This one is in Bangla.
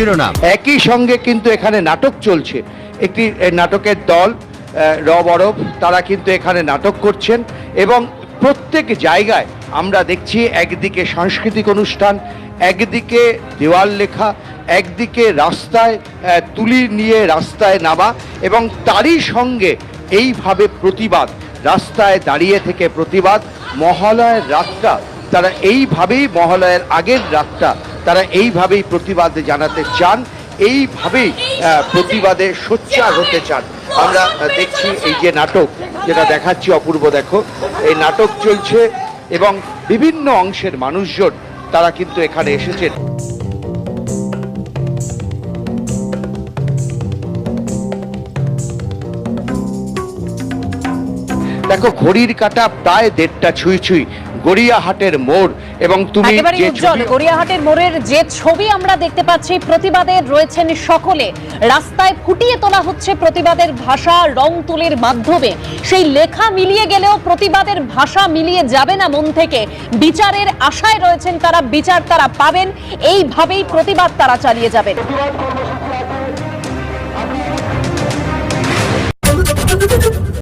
শিরোনাম। একই সঙ্গে কিন্তু এখানে নাটক চলছে। একটি নাটকের দল রব বরফ তারা কিন্তু এখানে নাটক করছেন এবং প্রত্যেক জায়গায় আমরা দেখছি একদিকে সাংস্কৃতিক অনুষ্ঠান, একদিকে দেওয়াল লেখা, একদিকে রাস্তায় তুলি নিয়ে রাস্তায় নামা এবং তারই সঙ্গে এইভাবে প্রতিবাদ, রাস্তায় দাঁড়িয়ে থেকে প্রতিবাদ, মহালয়ের রাতটা তারা এইভাবেই মহালয়ের আগের রাতটা তারা এইভাবেই প্রতিবাদ জানাতে চান, এইভাবেই প্রতিবাদে সোচ্চার হতে চান। আমরা দেখছি এই যে নাটক, যেটা দেখাচ্ছি অপূর্ব, দেখো। এই নাটক চলছে এবং বিভিন্ন অংশের মানুষজন তারা কিন্তু এখানে এসেছেন। দেখো, ঘড়ির কাটা প্রায় দেড়টা ছুঁই ছুঁই। গড়িয়াহাটের মোড় এবং তুমি যে গড়িয়াহাটের মোড়ের যে ছবি আমরা দেখতে পাচ্ছি প্রতিবাদের রয়েছেন সকলে। রাস্তায় ফুটিয়ে তোলা হচ্ছে প্রতিবাদের ভাষা রং তুলির মাধ্যমে। সেই লেখা মিলিয়ে গেলেও প্রতিবাদের ভাষা মিলিয়ে যাবে না মন থেকে। বিচারের আশায় রয়েছেন তারা বিচার তারা পাবেন। এইভাবেই প্রতিবাদ তারা চালিয়ে যাবেন।